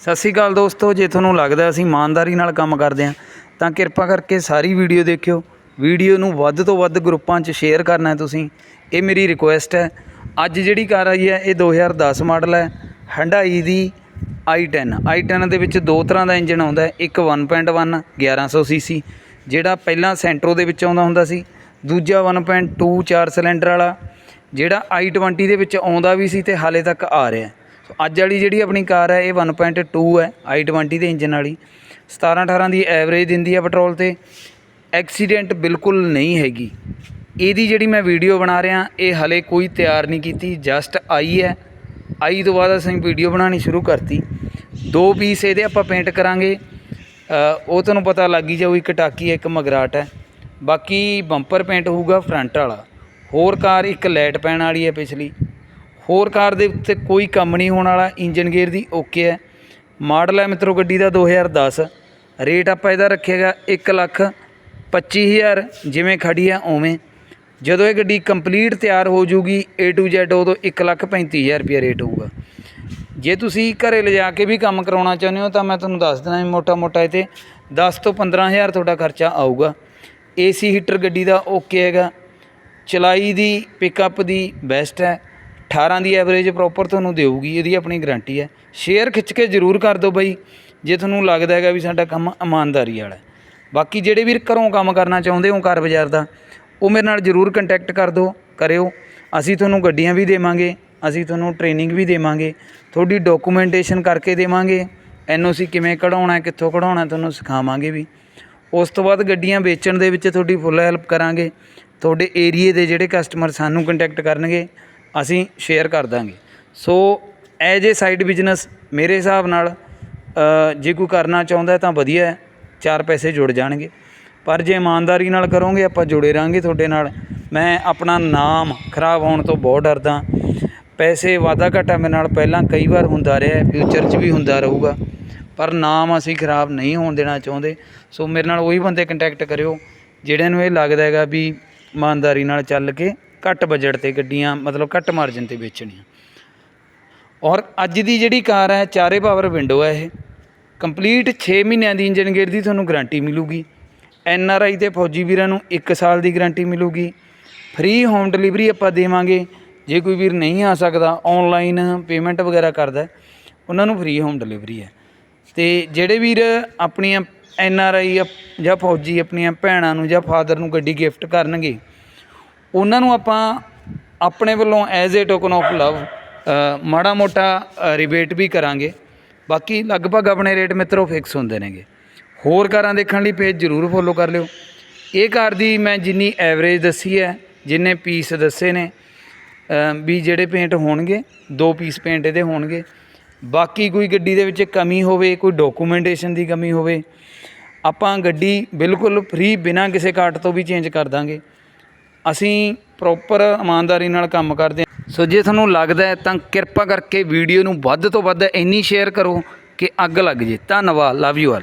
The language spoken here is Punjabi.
ਸਤਿ ਸ਼੍ਰੀ ਅਕਾਲ ਦੋਸਤੋ, ਜੇ ਤੁਹਾਨੂੰ ਲੱਗਦਾ ਅਸੀਂ ਇਮਾਨਦਾਰੀ ਨਾਲ ਕੰਮ ਕਰਦੇ ਹਾਂ, ਤਾਂ ਕਿਰਪਾ ਕਰਕੇ ਸਾਰੀ ਵੀਡੀਓ ਦੇਖਿਓ। ਵੀਡੀਓ ਨੂੰ ਵੱਧ ਤੋਂ ਵੱਧ ਗਰੁੱਪਾਂ 'ਚ ਸ਼ੇਅਰ ਕਰਨਾ ਹੈ ਤੁਸੀਂ। ਇਹ ਮੇਰੀ ਰਿਕੁਐਸਟ ਹੈ। ਅੱਜ ਜਿਹੜੀ ਕਾਰ ਆਈ ਹੈ, ਇਹ 2010 ਮਾਡਲ ਹੈ ਹੰਡਾਈ ਦੀ i10 i10 ਦੇ ਵਿੱਚ ਦੋ ਤਰ੍ਹਾਂ ਦਾ ਇੰਜਨ ਆਉਂਦਾ ਹੈ। ਇੱਕ 1.1 1100 ਸੀਸੀ ਜਿਹੜਾ ਪਹਿਲਾਂ ਸੈਂਟਰੋ ਦੇ ਵਿੱਚ ਆਉਂਦਾ ਹੁੰਦਾ ਸੀ। ਦੂਜਾ 1.2 ਚਾਰ ਸਿਲੰਡਰ ਵਾਲਾ, ਜਿਹੜਾ i20 ਦੇ ਵਿੱਚ ਆਉਂਦਾ ਵੀ ਸੀ ਤੇ ਹਾਲੇ ਤੱਕ ਆ ਰਿਹਾ ਅੱਜ ਵਾਲੀ ਜਿਹੜੀ ਆਪਣੀ ਕਾਰ ਹੈ, ਇਹ 1.2 ਹੈ i20 ਦੇ ਇੰਜਨ ਵਾਲੀ। 17 18 ਦੀ ਐਵਰੇਜ ਦਿੰਦੀ ਹੈ ਪੈਟਰੋਲ ਤੇ। ਐਕਸੀਡੈਂਟ ਬਿਲਕੁਲ ਨਹੀਂ ਹੈਗੀ। ਇਹਦੀ ਜਿਹੜੀ ਮੈਂ ਵੀਡੀਓ ਬਣਾ ਰਿਹਾ, ਇਹ ਹਲੇ ਕੋਈ ਤਿਆਰ ਨਹੀਂ ਕੀਤੀ ਜਸਟ ਆਈ ਹੈ। ਆਈ ਤੋਂ ਬਾਅਦ ਅਸੀਂ ਵੀਡੀਓ ਬਣਾਉਣੀ ਸ਼ੁਰੂ ਕਰਤੀ। ਦੋ ਪੀਸ ਇਹਦੇ ਆਪਾਂ ਪੇਂਟ ਕਰਾਂਗੇ। ਉਹ ਤੁਹਾਨੂੰ ਪਤਾ ਲੱਗ ਹੀ ਜਾਊ, ਇੱਕ ਟਾਕੀ ਹੈ ਇੱਕ ਮਗਰਾਟ ਹੈ। ਬਾਕੀ ਬੰਪਰ ਪੇਂਟ ਹੋਊਗਾ ਫਰੰਟ ਵਾਲਾ। ਹੋਰ ਕਾਰ ਇੱਕ ਲਾਈਟ ਪੈਣ ਵਾਲੀ ਹੈ ਪਿਛਲੀ। ਹੋਰ ਕਾਰ ਦੇ ਉੱਤੇ ਕੋਈ ਕੰਮ ਨਹੀਂ ਹੋਣ ਵਾਲਾ, ਇੰਜਨ ਗੇਅਰ ਦੀ ਓਕੇ ਹੈ। ਮਾਡਲ ਹੈ ਮਿੱਤਰੋ ਗੱਡੀ ਦਾ 2010 ਰੇਟ ਆਪਾਂ ਇਹਦਾ ਰੱਖੇਗਾ 1 ਲੱਖ 25000 ਜਿਵੇਂ ਖੜੀ ਹੈ ਉਵੇਂ। ਜਦੋਂ ਇਹ ਗੱਡੀ ਕੰਪਲੀਟ ਤਿਆਰ ਹੋ ਜੂਗੀ, A to Z ਉਦੋਂ 1 ਲੱਖ 35000 ਰੁਪਏ ਰੇਟ ਹੋਊਗਾ। ਜੇ ਤੁਸੀਂ ਘਰੇ ਲਿਜਾ ਕੇ ਵੀ ਕੰਮ ਕਰਾਉਣਾ ਚਾਹੁੰਦੇ ਹੋ ਤਾਂ ਮੈਂ ਤੁਹਾਨੂੰ ਦੱਸ ਦਿੰਦਾ ਮੋਟਾ ਮੋਟਾ ਇਹ 'ਤੇ। 10 ਤੋਂ 15000 ਤੁਹਾਡਾ ਖਰਚਾ ਆਊਗਾ। ਏਸੀ ਹੀਟਰ ਗੱਡੀ ਦਾ ਓਕੇ ਹੈਗਾ। ਚਲਾਈ ਦੀ ਪਿਕਅਪ ਦੀ ਬੈਸਟ ਹੈ। 18 ਦੀ ਐਵਰੇਜ ਪ੍ਰੋਪਰ ਤੁਹਾਨੂੰ ਦੇਊਗੀ, ਇਹਦੀ ਆਪਣੀ ਗਾਰੰਟੀ ਹੈ। ਸ਼ੇਅਰ ਖਿੱਚ ਕੇ ਜ਼ਰੂਰ ਕਰ ਦਿਓ ਬਾਈ, ਜੇ ਤੁਹਾਨੂੰ ਲੱਗਦਾ ਹੈਗਾ ਵੀ ਸਾਡਾ ਕੰਮ ਇਮਾਨਦਾਰੀ ਵਾਲਾ ਹੈ। ਬਾਕੀ ਜਿਹੜੇ ਵੀਰ ਘਰੋਂ ਕੰਮ ਕਰਨਾ ਚਾਹੁੰਦੇ ਹੋ ਕਾਰ ਬਾਜ਼ਾਰ ਦਾ, ਉਹ ਮੇਰੇ ਨਾਲ ਜ਼ਰੂਰ ਕੰਟੈਕਟ ਕਰ ਦਿਓ, ਕਰਿਓ। ਅਸੀਂ ਤੁਹਾਨੂੰ ਗੱਡੀਆਂ ਵੀ ਦੇਵਾਂਗੇ, ਅਸੀਂ ਤੁਹਾਨੂੰ ਟ੍ਰੇਨਿੰਗ ਵੀ ਦੇਵਾਂਗੇ, ਤੁਹਾਡੀ ਡਾਕੂਮੈਂਟੇਸ਼ਨ ਕਰਕੇ ਦੇਵਾਂਗੇ। ਐਨਓਸੀ ਕਿਵੇਂ ਕਢਾਉਣਾ ਕਿੱਥੋਂ ਕਢਾਉਣਾ ਤੁਹਾਨੂੰ ਸਿਖਾਵਾਂਗੇ ਵੀ। ਉਸ ਤੋਂ ਬਾਅਦ ਗੱਡੀਆਂ ਵੇਚਣ ਦੇ ਵਿੱਚ ਤੁਹਾਡੀ ਫੁੱਲ ਹੈਲਪ ਕਰਾਂਗੇ। ਤੁਹਾਡੇ ਏਰੀਏ ਦੇ ਜਿਹੜੇ ਕਸਟਮਰ ਸਾਨੂੰ ਕੰਟੈਕਟ ਕਰਨਗੇ ਅਸੀਂ ਸ਼ੇਅਰ ਕਰ ਦਾਂਗੇ। So as a side business ਮੇਰੇ ਹਿਸਾਬ ਨਾਲ ਜੇ ਕੋਈ ਕਰਨਾ ਚਾਹੁੰਦਾ ਤਾਂ ਵਧੀਆ ਹੈ, ਚਾਰ ਪੈਸੇ ਜੁੜ ਜਾਣਗੇ। ਪਰ ਜੇ ਇਮਾਨਦਾਰੀ ਨਾਲ ਕਰੋਗੇ, ਆਪਾਂ ਜੁੜੇ ਰਹਾਂਗੇ ਤੁਹਾਡੇ ਨਾਲ। ਮੈਂ ਆਪਣਾ ਨਾਮ ਖਰਾਬ ਹੋਣ ਤੋਂ ਬਹੁਤ ਡਰਦਾ। ਪੈਸੇ ਵਾਧਾ ਘਾਟਾ ਮੇਰੇ ਨਾਲ ਪਹਿਲਾਂ ਕਈ ਵਾਰ ਹੁੰਦਾ ਰਿਹਾ ਫਿਊਚਰ 'ਚ ਵੀ ਹੁੰਦਾ ਰਹੂਗਾ। ਪਰ ਨਾਮ ਅਸੀਂ ਖਰਾਬ ਨਹੀਂ ਹੋਣ ਦੇਣਾ ਚਾਹੁੰਦੇ। ਸੋ ਮੇਰੇ ਨਾਲ ਉਹੀ ਬੰਦੇ ਕੰਟੈਕਟ ਕਰਿਓ ਜਿਹੜਿਆਂ ਨੂੰ ਇਹ ਲੱਗਦਾ ਹੈਗਾ ਵੀ ਇਮਾਨਦਾਰੀ ਨਾਲ ਚੱਲ ਕੇ ਘੱਟ ਬਜਟ ਤੇ ਗੱਡੀਆਂ, ਮਤਲਬ ਘੱਟ ਮਾਰਜਨ ਤੇ ਵੇਚਣੀਆਂ। ਔਰ ਅੱਜ ਦੀ ਜਿਹੜੀ ਕਾਰ ਹੈ, ਚਾਰੇ ਪਾਵਰ ਵਿੰਡੋ ਹੈ ਇਹ। ਕੰਪਲੀਟ 6 ਮਹੀਨਿਆਂ ਦੀ ਇੰਜਨ ਗੇਅਰ ਦੀ ਤੁਹਾਨੂੰ ਗਾਰੰਟੀ ਮਿਲੂਗੀ। ਐਨ ਆਰ ਆਈ ਤੇ ਫੌਜੀ ਵੀਰਾਂ ਨੂੰ 1 ਸਾਲ ਦੀ ਗਾਰੰਟੀ ਮਿਲੂਗੀ। ਫ੍ਰੀ ਹੋਮ ਡਿਲੀਵਰੀ ਆਪਾਂ ਦੇਵਾਂਗੇ। ਜੇ ਕੋਈ ਵੀਰ ਨਹੀਂ ਆ ਸਕਦਾ ਆਨਲਾਈਨ ਪੇਮੈਂਟ ਵਗੈਰਾ ਕਰਦਾ ਉਹਨਾਂ ਨੂੰ ਫ੍ਰੀ ਹੋਮ ਡਿਲੀਵਰੀ ਹੈ। ਤੇ ਜਿਹੜੇ ਵੀਰ ਆਪਣੀਆਂ ਐਨ ਆਰ ਆਈ ਜਾਂ ਫੌਜੀ ਆਪਣੀਆਂ ਭੈਣਾਂ ਨੂੰ ਜਾਂ ਫਾਦਰ ਨੂੰ ਗੱਡੀ ਗਿਫਟ ਕਰਨਗੇ ਉਹਨਾਂ ਨੂੰ ਆਪਾਂ ਆਪਣੇ ਵੱਲੋਂ as a token of love ਮਾੜਾ ਮੋਟਾ ਰਿਬੇਟ ਵੀ ਕਰਾਂਗੇ। ਬਾਕੀ ਲਗਭਗ ਆਪਣੇ ਰੇਟ ਮਿੱਤਰੋ ਫਿਕਸ ਹੁੰਦੇ ਨੇਗੇ। ਹੋਰ ਕਾਰਾਂ ਦੇਖਣ ਲਈ ਪੇਜ ਜ਼ਰੂਰ ਫੋਲੋ ਕਰ ਲਿਓ। ਇਹ ਕਾਰ ਦੀ ਮੈਂ ਜਿੰਨੀ ਐਵਰੇਜ ਦੱਸੀ ਹੈ, ਜਿੰਨੇ ਪੀਸ ਦੱਸੇ ਨੇ ਵੀ ਜਿਹੜੇ ਪੇਂਟ ਹੋਣਗੇ, ਦੋ ਪੀਸ ਪੇਂਟ ਇਹਦੇ ਹੋਣਗੇ। ਬਾਕੀ ਕੋਈ ਗੱਡੀ ਦੇ ਵਿੱਚ ਕਮੀ ਹੋਵੇ, ਕੋਈ ਡਾਕੂਮੈਂਟੇਸ਼ਨ ਦੀ ਕਮੀ ਹੋਵੇ, ਆਪਾਂ ਗੱਡੀ ਬਿਲਕੁਲ ਫ੍ਰੀ ਬਿਨਾਂ ਕਿਸੇ ਕਾਟ ਤੋਂ ਵੀ ਚੇਂਜ ਕਰ ਦਾਂਗੇ। ਅਸੀਂ ਪ੍ਰੋਪਰ ਇਮਾਨਦਾਰੀ ਨਾਲ ਕੰਮ ਕਰਦੇ ਹਾਂ। ਸੋ ਜੇ ਤੁਹਾਨੂੰ ਲੱਗਦਾ ਤਾਂ ਕਿਰਪਾ ਕਰਕੇ ਵੀਡੀਓ ਨੂੰ ਵੱਧ ਤੋਂ ਵੱਧ ਇੰਨੀ ਸ਼ੇਅਰ ਕਰੋ ਕਿ ਅੱਗ ਲੱਗ ਜੇ। ਧੰਨਵਾਦ ਲਵ ਯੂ ਆਲ